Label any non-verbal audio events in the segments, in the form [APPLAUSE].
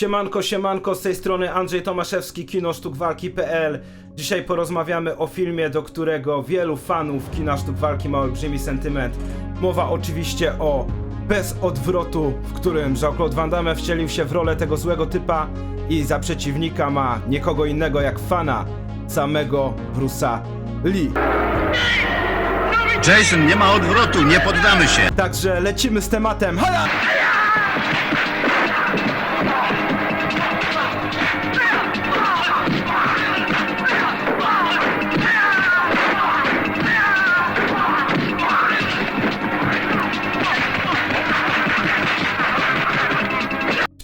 Siemanko, siemanko, z tej strony Andrzej Tomaszewski, kino sztuk walki.pl. Dzisiaj porozmawiamy o filmie, do którego wielu fanów kina sztuk walki ma olbrzymi sentyment. Mowa oczywiście o Bez odwrotu, w którym Jean-Claude Van Damme wcielił się w rolę tego złego typa i za przeciwnika ma nikogo innego jak fana samego Bruce'a Lee. Jason, nie ma odwrotu, nie poddamy się. Także lecimy z tematem. Haja!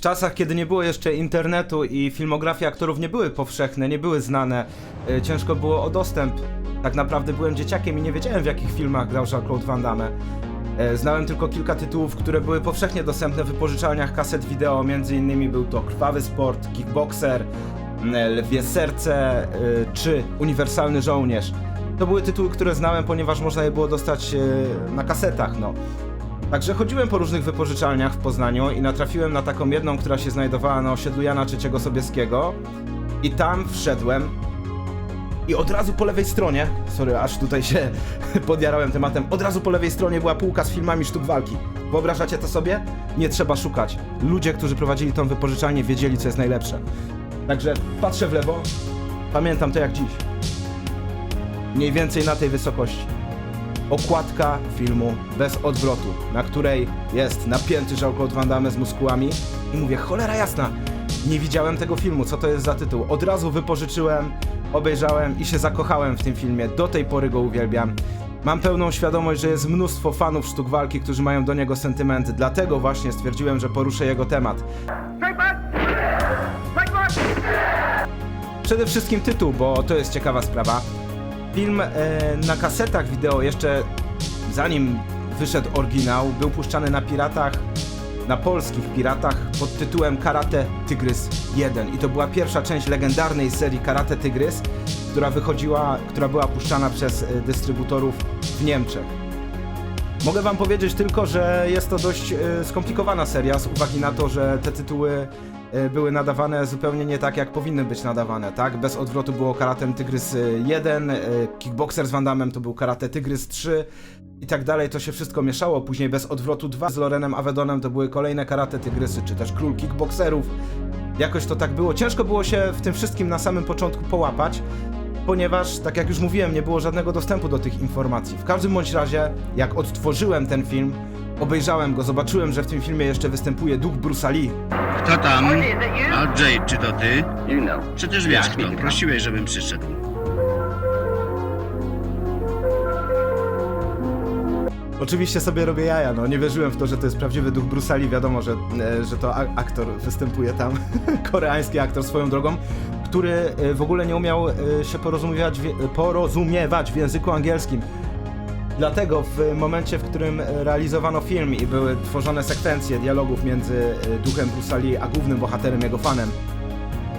Czasach, kiedy nie było jeszcze internetu i filmografie aktorów nie były powszechne, nie były znane, y, ciężko było o dostęp. Tak naprawdę byłem dzieciakiem i nie wiedziałem w jakich filmach grał Jean-Claude Van Damme. E, Znałem tylko kilka tytułów, które były powszechnie dostępne w wypożyczalniach kaset wideo, między innymi był to Krwawy Sport, Kickboxer, Lwie Serce y, czy Uniwersalny Żołnierz. To były tytuły, które znałem, ponieważ można je było dostać e, na kasetach, no. Także chodziłem po różnych wypożyczalniach w Poznaniu i natrafiłem na taką jedną, która się znajdowała na osiedlu Jana III Sobieskiego i tam wszedłem i od razu po lewej stronie, sorry, aż tutaj się [LAUGHS] podjarałem tematem, od razu po lewej stronie była półka z filmami sztuk walki. Wyobrażacie to sobie? Nie trzeba szukać. Ludzie, którzy prowadzili tą wypożyczalnię wiedzieli, co jest najlepsze. Także patrzę w lewo, pamiętam to jak dziś. Mniej więcej na tej wysokości okładka filmu Bez odwrotu, na której jest napięty Jean-Claude Van Damme z muskułami i mówię, cholera jasna, nie widziałem tego filmu, co to jest za tytuł. Od razu wypożyczyłem, obejrzałem i się zakochałem w tym filmie, do tej pory go uwielbiam. Mam pełną świadomość, że jest mnóstwo fanów sztuk walki, którzy mają do niego sentymenty, dlatego właśnie stwierdziłem, że poruszę jego temat. Przede wszystkim tytuł, bo to jest ciekawa sprawa. Film e, na kasetach wideo jeszcze zanim wyszedł oryginał, był puszczany na piratach, na polskich piratach pod tytułem Karate Tygrys 1 i to była pierwsza część legendarnej serii Karate Tygrys, która wychodziła, która była puszczana przez e, dystrybutorów w Niemczech. Mogę wam powiedzieć tylko, że jest to dość e, skomplikowana seria z uwagi na to, że te tytuły były nadawane zupełnie nie tak, jak powinny być nadawane, tak? Bez odwrotu było Karatem Tygrys e, 1, e, Kickboxer z Van Damme to był Karate Tygrys 3 i tak dalej, to się wszystko mieszało. Później Bez odwrotu 2 z Lorenem Avedonem to były kolejne Karate Tygrysy, czy też Król Kickboxerów. Jakoś to tak było. Ciężko było się w tym wszystkim na samym początku połapać, ponieważ, tak jak już mówiłem, nie było żadnego dostępu do tych informacji. W każdym bądź razie, jak odtworzyłem ten film, obejrzałem go, zobaczyłem, że w tym filmie jeszcze występuje duch Bruce'a Lee. Kto tam? Jay, czy to ty? You know. Czy też wiesz kto? Prosiłeś, żebym przyszedł. Oczywiście sobie robię jaja, no nie wierzyłem w to, że to jest prawdziwy duch Bruce'a Lee. Wiadomo, że, e, że to a- aktor występuje tam, [LAUGHS] koreański aktor swoją drogą, który e, w ogóle nie umiał e, się porozumiewać, w- porozumiewać w języku angielskim. Dlatego w momencie, w którym realizowano film i były tworzone sekwencje dialogów między e, duchem Bruce'a Lee a głównym bohaterem, jego fanem,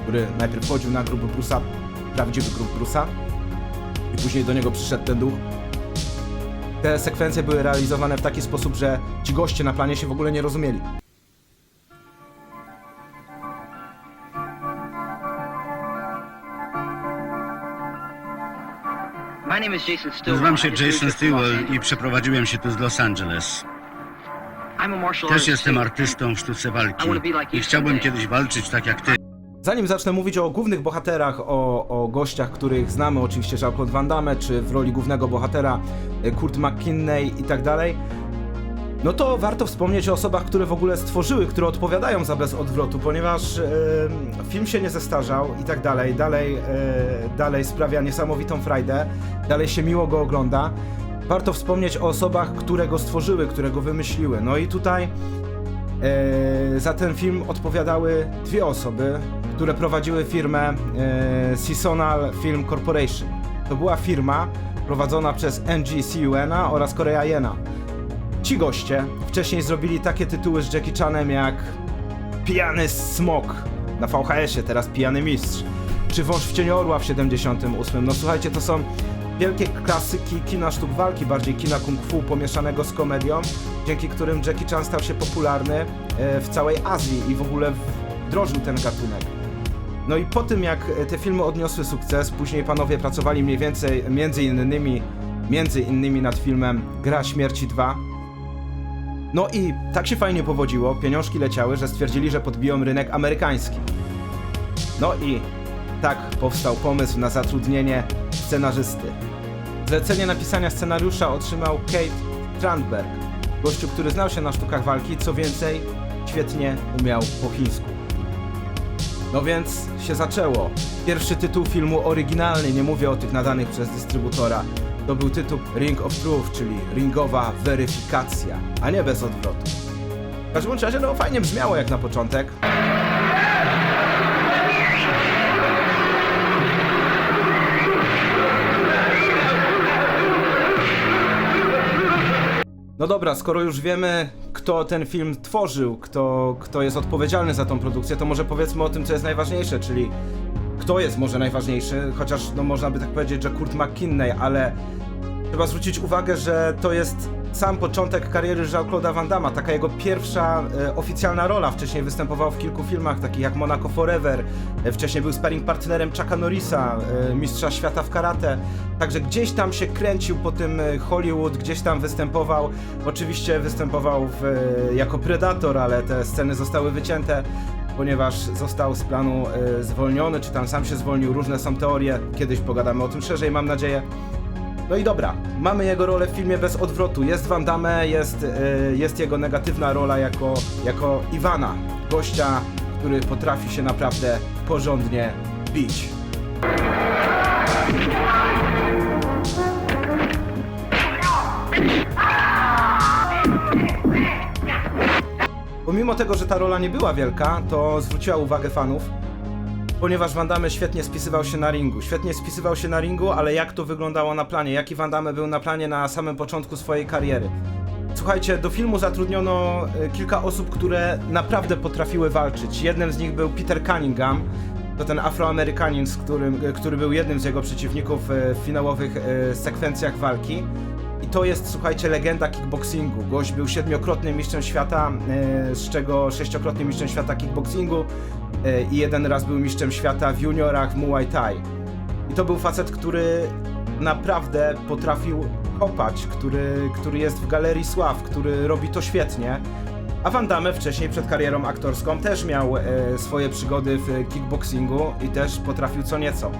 który najpierw chodził na grób Bruce'a, prawdziwy grób Bruce'a, i później do niego przyszedł ten duch, te sekwencje były realizowane w taki sposób, że ci goście na planie się w ogóle nie rozumieli. Nazywam się Jason Stewart i przeprowadziłem się tu z Los Angeles. I'm a martial Też artist jestem artystą w sztuce walki I wanna be like i you chciałbym kiedyś walczyć tak jak ty. Zanim zacznę mówić o głównych bohaterach, o, o gościach, których znamy, oczywiście Jean-Claude Van Damme, czy w roli głównego bohatera e, Kurt McKinney i tak dalej, no to warto wspomnieć o osobach, które w ogóle stworzyły, które odpowiadają za Bez Odwrotu, ponieważ film się nie zestarzał i tak dalej, dalej, e, dalej sprawia niesamowitą frajdę, dalej się miło go ogląda. Warto wspomnieć o osobach, które go stworzyły, które go wymyśliły. No i tutaj E, za ten film odpowiadały dwie osoby, które prowadziły firmę e, Seasonal Film Corporation. To była firma prowadzona przez NG Siuena oraz Korea Jena. Ci goście wcześniej zrobili takie tytuły z Jackie Chanem jak Pijany Smok na VHS-ie, teraz Pijany Mistrz, czy Wąż w cieniu orła w 78. No słuchajcie, to są wielkie klasyki kina sztuk walki, bardziej kina kung fu pomieszanego z komedią, dzięki którym Jackie Chan stał się popularny e, w całej Azji i w ogóle w, drożył ten gatunek. No i po tym jak te filmy odniosły sukces, później panowie pracowali mniej więcej między innymi, między innymi nad filmem Gra Śmierci 2. No i tak się fajnie powodziło, pieniążki leciały, że stwierdzili, że podbiją rynek amerykański. No i tak powstał pomysł na zatrudnienie scenarzysty. Zlecenie napisania scenariusza otrzymał Kate Strandberg, gościu, który znał się na sztukach walki, co więcej, świetnie umiał po chińsku. No więc się zaczęło. Pierwszy tytuł filmu oryginalny, nie mówię o tych nadanych przez dystrybutora. To był tytuł Ring of Truth, czyli ringowa weryfikacja, a nie bez odwrotu. W każdym razie, no fajnie brzmiało jak na początek. No dobra, skoro już wiemy, kto ten film tworzył, kto, kto jest odpowiedzialny za tą produkcję, to może powiedzmy o tym, co jest najważniejsze, czyli kto jest może najważniejszy, chociaż no można by tak powiedzieć, że Kurt McKinney, ale trzeba zwrócić uwagę, że to jest sam początek kariery Jean-Claude'a Van taka jego pierwsza e, oficjalna rola. Wcześniej występował w kilku filmach, takich jak Monaco Forever, e, wcześniej był sparring partnerem Chucka Norrisa, e, mistrza świata w karate. Także gdzieś tam się kręcił po tym e, Hollywood, gdzieś tam występował. Oczywiście występował w, e, jako Predator, ale te sceny zostały wycięte ponieważ został z planu e, zwolniony, czy tam sam się zwolnił, różne są teorie, kiedyś pogadamy o tym szerzej, mam nadzieję. No i dobra, mamy jego rolę w filmie bez odwrotu. Jest Van Damme, jest, e, jest jego negatywna rola jako, jako Iwana, gościa, który potrafi się naprawdę porządnie bić. Pomimo tego, że ta rola nie była wielka, to zwróciła uwagę fanów, ponieważ Van Damme świetnie spisywał się na ringu. Świetnie spisywał się na ringu, ale jak to wyglądało na planie? Jaki Van Damme był na planie na samym początku swojej kariery? Słuchajcie, do filmu zatrudniono e, kilka osób, które naprawdę potrafiły walczyć. Jednym z nich był Peter Cunningham, to ten Afroamerykanin, z którym, e, który był jednym z jego przeciwników e, w finałowych e, sekwencjach walki. I to jest, słuchajcie, legenda kickboxingu. Gość był siedmiokrotnym mistrzem świata, z czego sześciokrotnym mistrzem świata kickboxingu i jeden raz był mistrzem świata w juniorach Muay Thai. I to był facet, który naprawdę potrafił kopać, który, który jest w galerii sław, który robi to świetnie. A Van Damme wcześniej przed karierą aktorską też miał e, swoje przygody w kickboxingu i też potrafił co nieco.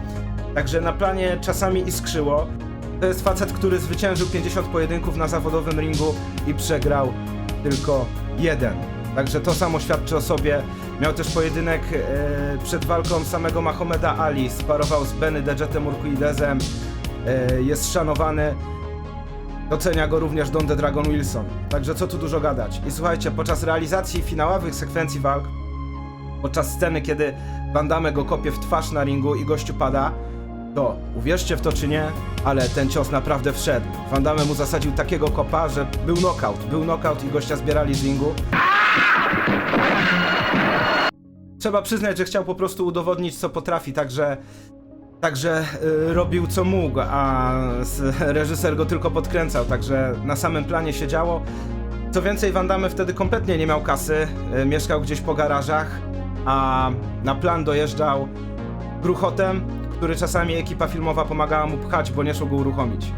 Także na planie czasami iskrzyło. To jest facet, który zwyciężył 50 pojedynków na zawodowym ringu i przegrał tylko jeden. Także to samo świadczy o sobie. Miał też pojedynek e, przed walką samego Mahomeda Ali. Sparował z Benny Dejetem Urquidezem. E, jest szanowany. Docenia go również Don the Dragon Wilson. Także co tu dużo gadać. I słuchajcie, podczas realizacji finałowych sekwencji walk, podczas sceny, kiedy Van go kopie w twarz na ringu i gościu pada, to uwierzcie w to czy nie, ale ten cios naprawdę wszedł. Van mu zasadził takiego kopa, że był knockout. Był knockout i gościa zbierali z ringu. Trzeba przyznać, że chciał po prostu udowodnić, co potrafi, także Także y, robił co mógł, a reżyser go tylko podkręcał, także na samym planie się działo. Co więcej, Van Damme wtedy kompletnie nie miał kasy, y, mieszkał gdzieś po garażach, a na plan dojeżdżał gruchotem, który czasami ekipa filmowa pomagała mu pchać, bo nie szło go uruchomić.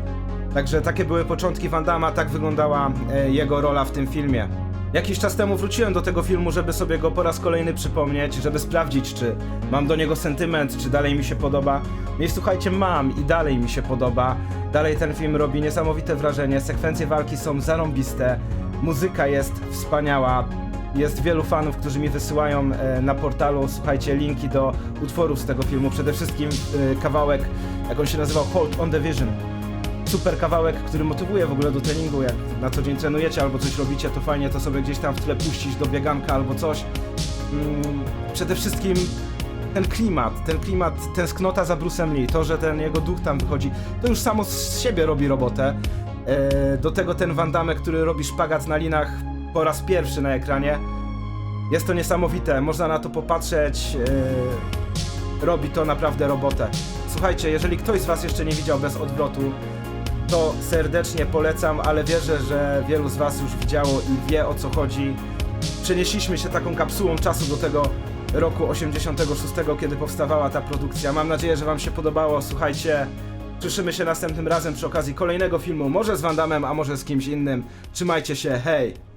Także takie były początki Van Damma, tak wyglądała e, jego rola w tym filmie. Jakiś czas temu wróciłem do tego filmu, żeby sobie go po raz kolejny przypomnieć, żeby sprawdzić, czy mam do niego sentyment, czy dalej mi się podoba. No i słuchajcie, mam i dalej mi się podoba. Dalej ten film robi niesamowite wrażenie, sekwencje walki są zarąbiste, muzyka jest wspaniała. Jest wielu fanów, którzy mi wysyłają e, na portalu, słuchajcie, linki do utworów z tego filmu. Przede wszystkim e, kawałek, jak on się nazywał, Hold on the Vision super kawałek, który motywuje w ogóle do treningu, jak na co dzień trenujecie albo coś robicie, to fajnie to sobie gdzieś tam w tle puścić do bieganka albo coś. Mm, przede wszystkim ten klimat, ten klimat, tęsknota za Bruce'em Lee, to, że ten jego duch tam wychodzi, to już samo z siebie robi robotę. E, do tego ten Van Damme, który robi szpagat na linach po raz pierwszy na ekranie. Jest to niesamowite, można na to popatrzeć. E, robi to naprawdę robotę. Słuchajcie, jeżeli ktoś z Was jeszcze nie widział bez odwrotu, to serdecznie polecam, ale wierzę, że wielu z Was już widziało i wie o co chodzi. Przenieśliśmy się taką kapsułą czasu do tego roku 86, kiedy powstawała ta produkcja. Mam nadzieję, że wam się podobało. Słuchajcie, słyszymy się następnym razem przy okazji kolejnego filmu, może z Van Damme, a może z kimś innym. Trzymajcie się, hej!